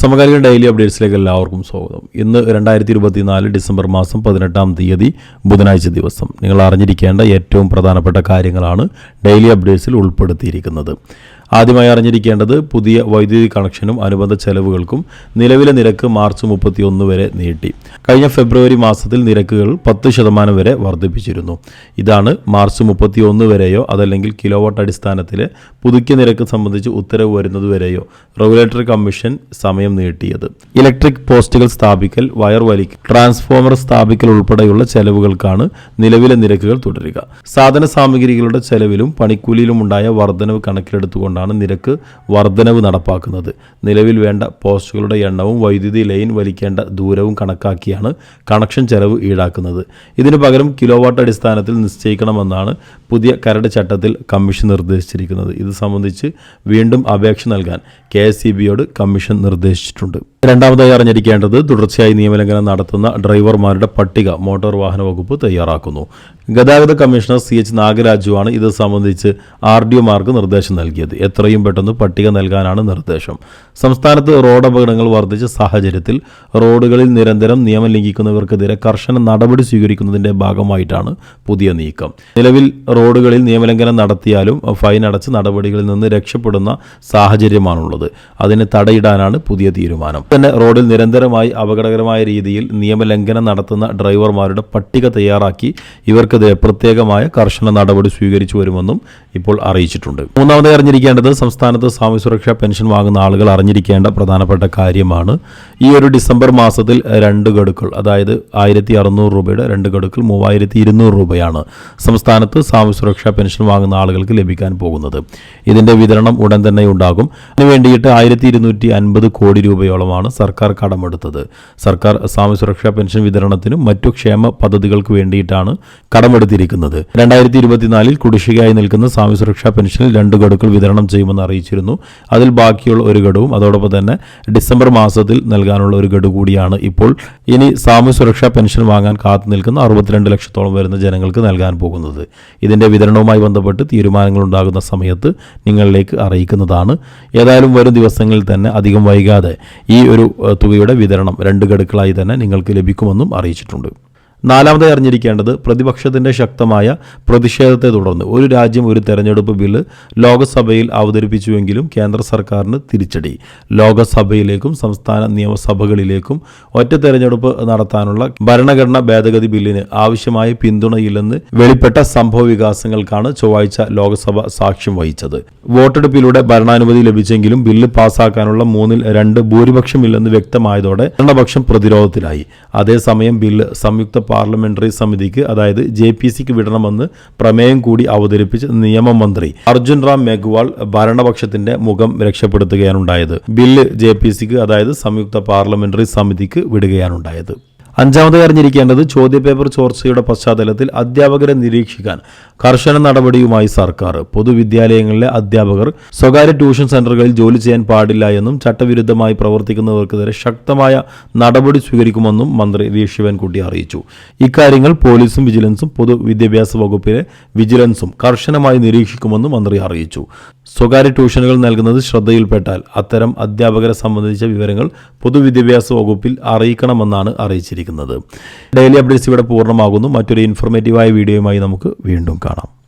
സമകാലിക ഡെയിലി അപ്ഡേറ്റ്സിലേക്ക് എല്ലാവർക്കും സ്വാഗതം. ഇന്ന് രണ്ടായിരത്തി ഇരുപത്തി നാല് ഡിസംബർ മാസം പതിനെട്ടാം തീയതി ബുധനാഴ്ച ദിവസം. നിങ്ങൾ അറിഞ്ഞിരിക്കേണ്ട ഏറ്റവും പ്രധാനപ്പെട്ട കാര്യങ്ങളാണ് ഡെയിലി അപ്ഡേറ്റ്സിൽ ഉൾപ്പെടുത്തിയിരിക്കുന്നത്. ആദ്യമായി അറിഞ്ഞിരിക്കേണ്ടത് പുതിയ വൈദ്യുതി കണക്ഷനും അനുബന്ധ ചെലവുകൾക്കും നിലവിലെ നിരക്ക് മാർച്ച് മുപ്പത്തിയൊന്ന് വരെ നീട്ടി. കഴിഞ്ഞ ഫെബ്രുവരി മാസത്തിൽ നിരക്കുകൾ പത്ത് ശതമാനം വരെ വർദ്ധിപ്പിച്ചിരുന്നു. ഇതാണ് മാർച്ച് മുപ്പത്തിയൊന്ന് വരെയോ അതല്ലെങ്കിൽ കിലോവാട്ട് അടിസ്ഥാനത്തിലെ പുതുക്കിയ നിരക്ക് സംബന്ധിച്ച് ഉത്തരവ് വരുന്നതുവരെയോ റെഗുലേറ്ററി കമ്മീഷൻ സമയം നീട്ടിയത്. ഇലക്ട്രിക് പോസ്റ്റുകൾ സ്ഥാപിക്കൽ വയർ വലിക്കൽ ട്രാൻസ്ഫോമർ സ്ഥാപിക്കൽ ഉൾപ്പെടെയുള്ള ചെലവുകൾക്കാണ് നിലവിലെ നിരക്കുകൾ തുടരുക. സാധന സാമഗ്രികളുടെ ചെലവിലും പണിക്കൂലിയിലും ഉണ്ടായ വർധനവ് കണക്കിലെടുത്തുകൊണ്ടാണ് നിരക്ക് വർധനവ് നടപ്പാക്കുന്നത്. നിലവിൽ വേണ്ട പോസ്റ്റുകളുടെ എണ്ണവും വൈദ്യുതി ലൈൻ വലിക്കേണ്ട ദൂരവും കണക്കാക്കിയാണ് കണക്ഷൻ ചെലവ് ഈടാക്കുന്നത്. ഇതിനു പകരം കിലോവാട്ട് അടിസ്ഥാനത്തിൽ നിശ്ചയിക്കണമെന്നാണ് പുതിയ കരട് ചട്ടത്തിൽ കമ്മീഷൻ നിർദ്ദേശിച്ചിരിക്കുന്നത്. ഇത് സംബന്ധിച്ച് വീണ്ടും അപേക്ഷ നൽകാൻ കെ കമ്മീഷൻ നിർദ്ദേശിച്ചിട്ടുണ്ട്. രണ്ടാമതായി അറിഞ്ഞിരിക്കേണ്ടത് തുടർച്ചയായി നിയമലംഘനം നടത്തുന്ന ഡ്രൈവർമാരുടെ പട്ടിക മോട്ടോർ വാഹന വകുപ്പ് തയ്യാറാക്കുന്നു. ഗതാഗത കമ്മീഷണർ സി എച്ച് നാഗരാജുവാണ് ഇത് സംബന്ധിച്ച് ആർ ഡി ഒമാർക്ക് നിർദ്ദേശം നൽകിയത്. എത്രയും പെട്ടെന്ന് പട്ടിക നൽകാനാണ് നിർദ്ദേശം. സംസ്ഥാനത്ത് റോഡ് അപകടങ്ങൾ വർദ്ധിച്ച സാഹചര്യത്തിൽ റോഡുകളിൽ നിരന്തരം നിയമം ലംഘിക്കുന്നവർക്കെതിരെ കർശന നടപടി സ്വീകരിക്കുന്നതിന്റെ ഭാഗമായിട്ടാണ് പുതിയ നീക്കം. നിലവിൽ റോഡുകളിൽ നിയമലംഘനം നടത്തിയാലും ഫൈൻ അടച്ച് നടപടികളിൽ നിന്ന് രക്ഷപ്പെടുന്ന സാഹചര്യമാണുള്ളത്. അതിനെ തടയിടാനാണ് പുതിയ തീരുമാനം. തന്നെ റോഡിൽ നിരന്തരമായി അപകടകരമായ രീതിയിൽ നിയമലംഘനം നടത്തുന്ന ഡ്രൈവർമാരുടെ പട്ടിക തയ്യാറാക്കി ഇവർക്കെതിരെ പ്രത്യേകമായ കർശന നടപടി സ്വീകരിച്ചു വരുമെന്നും ഇപ്പോൾ അറിയിച്ചിട്ടുണ്ട്. മൂന്നാമതായി അറിഞ്ഞിരിക്കേണ്ടത് സംസ്ഥാനത്ത് സാമൂഹ്യ സുരക്ഷാ പെൻഷൻ വാങ്ങുന്ന ആളുകൾ അറിഞ്ഞിരിക്കേണ്ട പ്രധാനപ്പെട്ട കാര്യമാണ്. ഈ ഒരു ഡിസംബർ മാസത്തിൽ രണ്ട് ഗഡുക്കൾ അതായത് ആയിരത്തി അറുന്നൂറ് രൂപയുടെ രണ്ട് ഗഡുക്കൾ മൂവായിരത്തി ഇരുന്നൂറ് രൂപയാണ് സംസ്ഥാനത്ത് സാമൂഹ്യ സുരക്ഷാ പെൻഷൻ വാങ്ങുന്ന ആളുകൾക്ക് ലഭിക്കാൻ പോകുന്നത്. ഇതിന്റെ വിതരണം ഉടൻ തന്നെ ഉണ്ടാകും. അതിനുവേണ്ടിയിട്ട് ആയിരത്തി ഇരുന്നൂറ്റി അൻപത് കോടി രൂപയോളമാണ് സർക്കാർ കടമെടുത്തത്. സർക്കാർ സാമൂഹ്യ സുരക്ഷാ പെൻഷൻ വിതരണത്തിനും മറ്റു ക്ഷേമ പദ്ധതികൾക്ക് വേണ്ടിയിട്ടാണ് കടമെടുത്തിരിക്കുന്നത്. രണ്ടായിരത്തി ഇരുപത്തിനാലിൽ കുടിശ്ശികയായി നിൽക്കുന്ന സാമൂഹ്യ സുരക്ഷാ പെൻഷനിൽ രണ്ട് ഗഡുക്കൾ വിതരണം ചെയ്യുമെന്ന് അറിയിച്ചിരുന്നു. അതിൽ ബാക്കിയുള്ള ഒരു ഗഡുവും അതോടൊപ്പം തന്നെ ഡിസംബർ മാസത്തിൽ നൽകാനുള്ള ഒരു ഗഡു കൂടിയാണ് ഇപ്പോൾ ഇനി സാമൂഹ്യ സുരക്ഷാ പെൻഷൻ വാങ്ങാൻ കാത്തു നിൽക്കുന്ന അറുപത്തിരണ്ട് ലക്ഷത്തോളം വരുന്ന ജനങ്ങൾക്ക് നൽകാൻ പോകുന്നത്. ഇതിന്റെ വിതരണവുമായി ബന്ധപ്പെട്ട് തീരുമാനങ്ങൾ ഉണ്ടാകുന്ന സമയത്ത് നിങ്ങളിലേക്ക് അറിയിക്കുന്നതാണ്. ഏതായാലും വരും ദിവസങ്ങളിൽ തന്നെ അധികം വൈകാതെ ഈ ഒരു തുകയുടെ വിതരണം രണ്ട് ഗഡുക്കളായി തന്നെ നിങ്ങൾക്ക് ലഭിക്കുമെന്നും അറിയിച്ചിട്ടുണ്ട്. നാലാമതായി അറിഞ്ഞിരിക്കേണ്ടത് പ്രതിപക്ഷത്തിന്റെ ശക്തമായ പ്രതിഷേധത്തെ തുടർന്ന് ഒരു രാജ്യം ഒരു തെരഞ്ഞെടുപ്പ് ബില്ല് ലോകസഭയിൽ അവതരിപ്പിച്ചുവെങ്കിലും കേന്ദ്ര സർക്കാരിന് തിരിച്ചടി. ലോകസഭയിലേക്കും സംസ്ഥാന നിയമസഭകളിലേക്കും ഒറ്റ തെരഞ്ഞെടുപ്പ് നടത്താനുള്ള ഭരണഘടനാ ഭേദഗതി ബില്ലിന് ആവശ്യമായ പിന്തുണയില്ലെന്ന് വെളിപ്പെട്ട സംഭവ വികാസങ്ങൾക്കാണ് ചൊവ്വാഴ്ച ലോക്സഭ സാക്ഷ്യം വഹിച്ചത്. വോട്ടെടുപ്പിലൂടെ ഭരണാനുമതി ലഭിച്ചെങ്കിലും ബില്ല് പാസാക്കാനുള്ള മൂന്നിൽ രണ്ട് ഭൂരിപക്ഷമില്ലെന്ന് വ്യക്തമായതോടെ ഭരണപക്ഷം പ്രതിരോധത്തിലായി. അതേസമയം ബില്ല് സംയുക്ത പാർലമെന്ററി സമിതിക്ക് അതായത് ജെ പി സിക്ക് വിടണമെന്ന് പ്രമേയം കൂടി അവതരിപ്പിച്ച് നിയമമന്ത്രി അർജുൻ റാം മെഗ്വാൾ ഭരണപക്ഷത്തിന്റെ മുഖം രക്ഷപ്പെടുത്തുകയാണുണ്ടായത്. ബില്ല് ജെ പി സിക്ക് അതായത് സംയുക്ത പാർലമെന്ററി സമിതിക്ക് വിടുകയാണുണ്ടായത്. അഞ്ചാമതായി അറിഞ്ഞിരിക്കേണ്ടത് ചോദ്യപേപ്പർ ചോർച്ചയുടെ പശ്ചാത്തലത്തിൽ അധ്യാപകരെ നിരീക്ഷിക്കാൻ കർശന നടപടിയുമായി സർക്കാർ. പൊതുവിദ്യാലയങ്ങളിലെ അധ്യാപകർ സ്വകാര്യ ട്യൂഷൻ സെന്ററുകളിൽ ജോലി ചെയ്യാൻ പാടില്ല എന്നും ചട്ടവിരുദ്ധമായി പ്രവർത്തിക്കുന്നവർക്കെതിരെ ശക്തമായ നടപടി സ്വീകരിക്കുമെന്നും മന്ത്രി വി. ശിവൻകുട്ടി അറിയിച്ചു. ഇക്കാര്യങ്ങൾ പോലീസും വിജിലൻസും പൊതുവിദ്യാഭ്യാസ വകുപ്പിലെ വിജിലൻസും കർശനമായി നിരീക്ഷിക്കുമെന്നും മന്ത്രി അറിയിച്ചു. സ്വകാര്യ ട്യൂഷനുകൾ നൽകുന്നത് ശ്രദ്ധയിൽപ്പെട്ടാൽ അത്തരം അധ്യാപകരെ സംബന്ധിച്ച വിവരങ്ങൾ പൊതുവിദ്യാഭ്യാസ വകുപ്പിൽ അറിയിക്കണമെന്നാണ് അറിയിച്ചിരിക്കുന്നത്. ഡെയിലി അപ്ഡേറ്റ്സ് ഇവിടെ പൂർണമാകുന്നു. മറ്റൊരു ഇൻഫോർമേറ്റീവായ വീഡിയോയുമായി നമുക്ക് വീണ്ടും കാണാം.